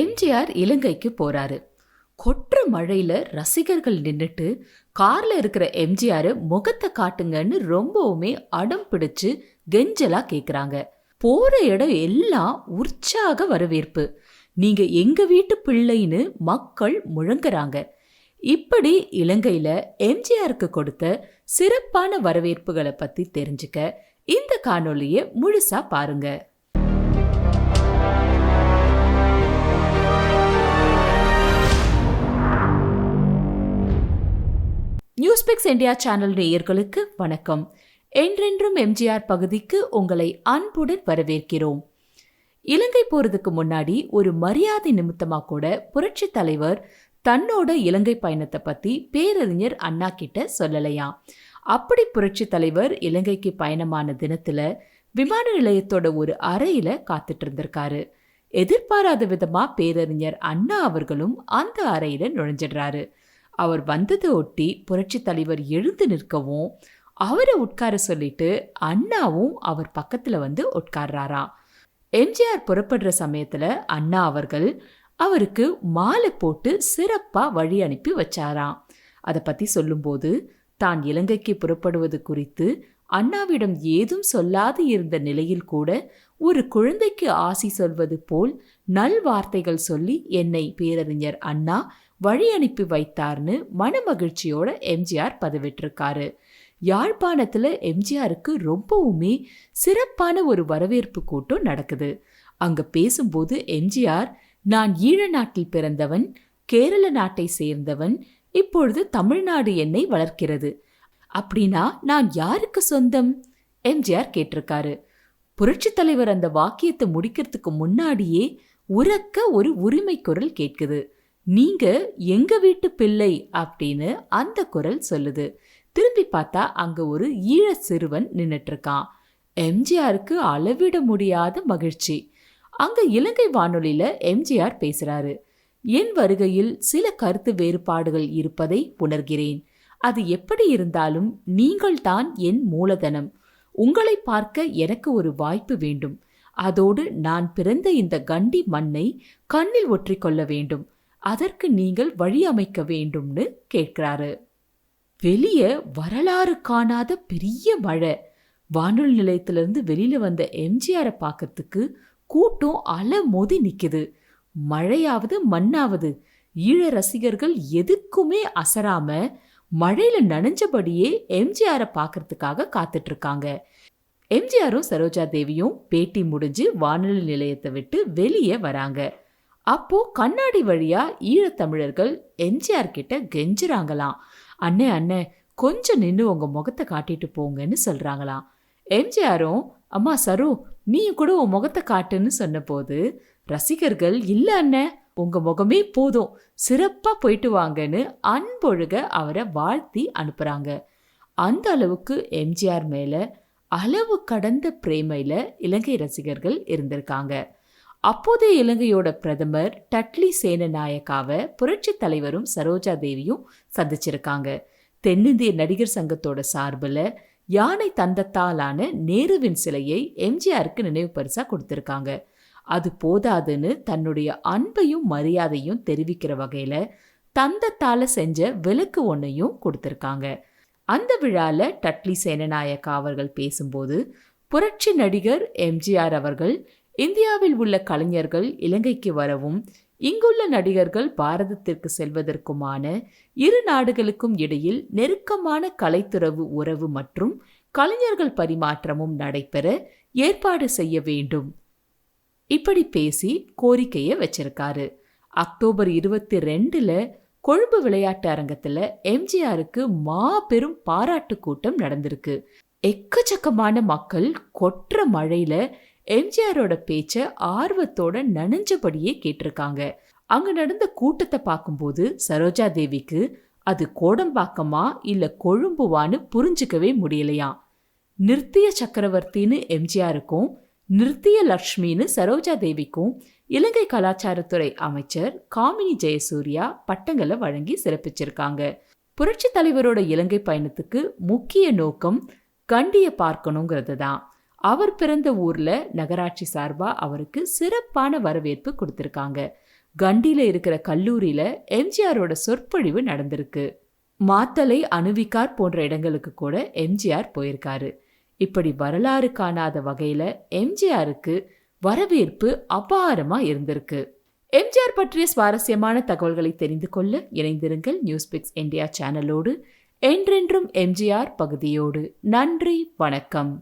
எம்ஜிஆர் இலங்கைக்கு போறாரு. கொற்ற மழையில ரசிகர்கள் நின்றுட்டு கார்ல இருக்கிற எம்ஜிஆர் முகத்தை காட்டுங்கன்னு ரொம்பவுமே அடம் பிடிச்சு கெஞ்சலா கேக்குறாங்க. போற இடம் எல்லாம் உற்சாக வரவேற்பு. நீங்க எங்க வீட்டு பிள்ளைன்னு மக்கள் முழங்குறாங்க. இப்படி இலங்கையில எம்ஜிஆருக்கு கொடுத்த சிறப்பான வரவேற்புகளை பத்தி தெரிஞ்சுக்க இந்த காணொலியை முழுசா பாருங்க. நியூஸ்பிக்ஸ் இந்தியா சேனல் நேயர்களுக்கு வணக்கம். என்றென்றும் எம்ஜிஆர் பகுதிக்கு உங்களை அன்புடன் வரவேற்கிறோம். இலங்கை போறதுக்கு முன்னாடி ஒரு மரியாதை நிமித்தமா கூட புரட்சி தலைவர் தன்னோட இலங்கை பயணத்தை பத்தி பேரறிஞர் அண்ணா கிட்ட சொல்லலையாம் அப்படி புரட்சி தலைவர் இலங்கைக்கு பயணமான தினத்துல விமான நிலையத்தோட ஒரு அறையில காத்துட்டு இருந்திருக்காரு. எதிர்பாராத விதமா பேரறிஞர் அண்ணா அவர்களும் அந்த அறையில நுழைஞ்சிடுறாரு. அவர் வந்ததை ஒட்டி புரட்சி தலைவர் எழுந்து நிற்கவும் அவரை உட்கார சொல்லிட்டு அண்ணாவும் அவர் பக்கத்துல வந்து உட்கார்றாராம் எம்ஜிஆர் புறப்படுற சமயத்துல அண்ணா அவர்கள் அவருக்கு மாலை போட்டு சிறப்பா வழி அனுப்பி வச்சாராம் அதை பத்தி சொல்லும்போது தான் இலங்கைக்கு புறப்படுவது குறித்து அண்ணாவிடம் ஏதும் சொல்லாது இருந்த நிலையில் கூட ஒரு குழந்தைக்கு ஆசி சொல்வது போல் நல்வார்த்தைகள் சொல்லி என்னை பேரறிஞர் அண்ணா வழி அனுப்பி வைத்தார்னு மனமகிழ்ச்சியோட எம்ஜிஆர் பதிவிட்டிருக்காரு யாழ்ப்பாணத்துல எம்ஜிஆருக்கு ரொம்பவுமே சிறப்பான ஒரு வரவேற்பு கூட்டம் நடக்குது. அங்க பேசும்போது எம்ஜிஆர் நான் ஈழ நாட்டில் பிறந்தவன் கேரள நாட்டை சேர்ந்தவன் இப்பொழுது தமிழ்நாடு என்னை வளர்க்கிறது. அப்படின்னா நான் யாருக்கு சொந்தம்? எம்ஜிஆர் கேட்டிருக்காரு. புரட்சி தலைவர் அந்த வாக்கியத்தை முடிக்கிறதுக்கு முன்னாடியே உறக்க ஒரு உரிமை குரல் கேட்குது. நீங்க எங்க வீட்டு பிள்ளை அப்படின்னு அந்த குரல் சொல்லுது. திரும்பி பார்த்தா அங்க ஒரு ஈழ சிறுவன் நின்னுட்டு இருக்கான் எம்ஜிஆருக்கு அளவிட முடியாத மகிழ்ச்சி. அங்க இலங்கை வானொலியில எம்ஜிஆர் பேசுறாரு. என் வருகையில் சில கருத்து வேறுபாடுகள் இருப்பதை உணர்கிறேன். அது எப்படி இருந்தாலும் நீங்கள்தான் என் மூலதனம். உங்களை பார்க்க எனக்கு ஒரு வாய்ப்பு வேண்டும். அதோடு நான் பிறந்த இந்த கண்டி மண்ணை கண்ணில் ஒற்றிக்கொள்ள வேண்டும். அதற்கு நீங்கள் வழி அமைக்க வேண்டும்னு கேட்கிறாரு. வெளியே வரலாறு காணாத பெரிய மழை. வானொலி நிலையத்திலிருந்து வெளியில வந்த எம்ஜிஆரை பார்க்கறதுக்கு கூட்டம் அல மோதி நிற்குது மழையாவது மண்ணாவது. ஈழ ரசிகர்கள் எதுக்குமே அசராம மழையில நனைஞ்சபடியே எம்ஜிஆரை பார்க்கறதுக்காக காத்துட்டு இருக்காங்க எம்ஜிஆரும் சரோஜா தேவியும் பேட்டி முடிஞ்சு வானொலி நிலையத்தை விட்டு வெளியே வராங்க. அப்போ கண்ணாடி வழியா ஈழத்தமிழர்கள் எம்ஜிஆர் கிட்ட கெஞ்சுறாங்களாம். அண்ணே அண்ணே கொஞ்சம் நின்று உங்க முகத்தை காட்டிட்டு போங்கன்னு சொல்றாங்களாம். எம்ஜிஆரும் அம்மா சரு நீயும் கூட உன் முகத்தை காட்டுன்னு சொன்னபோது ரசிகர்கள் இல்ல அண்ணே உங்க முகமே போதும் சிறப்பா போயிட்டு வாங்கன்னு அன்பொழுக அவரை வாழ்த்தி அனுப்புறாங்க. அந்த அளவுக்கு எம்ஜிஆர் மேல அளவு கடந்த பிரேமையில இலங்கை ரசிகர்கள் இருந்திருக்காங்க. அப்போதைய இலங்கையோட பிரதமர் டட்லி சேனநாயக்காவை புரட்சி தலைவரும் சரோஜா தேவியும் சந்திச்சிருக்காங்க. தென்னிந்திய நடிகர் சங்கத்தோட சார்பில் யானை தந்தத்தாலான நேருவின் சிலையை எம்ஜிஆருக்கு நினைவு பரிசா கொடுத்துருக்காங்க. அது போதாதுன்னு தன்னுடைய அன்பையும் மரியாதையும் தெரிவிக்கிற வகையில தந்தத்தால செஞ்ச விளக்கு ஒன்றையும் கொடுத்துருக்காங்க. அந்த விழால டட்லி சேனநாயக்கா அவர்கள் பேசும்போது புரட்சி நடிகர் எம்ஜிஆர் அவர்கள் இந்தியாவில் உள்ள கலைஞர்கள் இலங்கைக்கு வரவும் இங்குள்ள நடிகர்கள் பாரதத்திற்கு செல்வதற்குமான இரு நாடுகளுக்கும் இடையில் நெருக்கமான கலைத்துறவு உறவு மற்றும் கலைஞர்கள் பரிமாற்றமும் நடைபெற ஏற்பாடு செய்ய வேண்டும். இப்படி பேசி கோரிக்கையை வச்சிருக்காரு. அக்டோபர் இருபத்தி ரெண்டுல கொழும்பு விளையாட்டு அரங்கத்துல எம்ஜிஆருக்கு மாபெரும் பாராட்டு கூட்டம் நடந்திருக்கு. எக்கச்சக்கமான மக்கள் கொற்ற மழையில எம்ஜிஆரோட பேச்ச ஆர்வத்தோட நனைஞ்சபடியே கேட்டிருக்காங்க. அங்க நடந்த கூட்டத்தை பார்க்கும்போது சரோஜா தேவிக்கு அது கோடம்பாக்கமா இல்ல கொழும்புவான்னு புரிஞ்சுக்கவே முடியலையாம். நிறுத்திய சக்கரவர்த்தின்னு எம்ஜிஆருக்கும் நிறுத்திய லக்ஷ்மின்னு சரோஜா தேவிக்கும் இலங்கை கலாச்சாரத்துறை அமைச்சர் காமினி ஜெயசூர்யா பட்டங்களை வழங்கி சிறப்பிச்சிருக்காங்க. புரட்சி தலைவரோட இலங்கை பயணத்துக்கு முக்கிய நோக்கம் கண்டிய பார்க்கணுங்கிறது தான். அவர் பிறந்த ஊர்ல நகராட்சி சார்பா அவருக்கு சிறப்பான வரவேற்பு கொடுத்திருக்காங்க. கண்டியில இருக்கிற கல்லூரியில எம்ஜிஆரோட சொற்பொழிவு நடந்திருக்கு. மாத்தலை அணுவிக்கார் போன்ற இடங்களுக்கு கூட எம்ஜிஆர் போயிருக்காரு. இப்படி வரலாறு காணாத வகையில எம்ஜிஆருக்கு வரவேற்பு அபாரமா இருந்திருக்கு. எம்ஜிஆர் பற்றிய சுவாரஸ்யமான தகவல்களை தெரிந்து கொள்ள இணைந்திருங்கள் நியூஸ் பிக்ஸ் இந்தியா சேனலோடு. என்றென்றும் எம்ஜிஆர் பகுதியோடு. நன்றி வணக்கம்.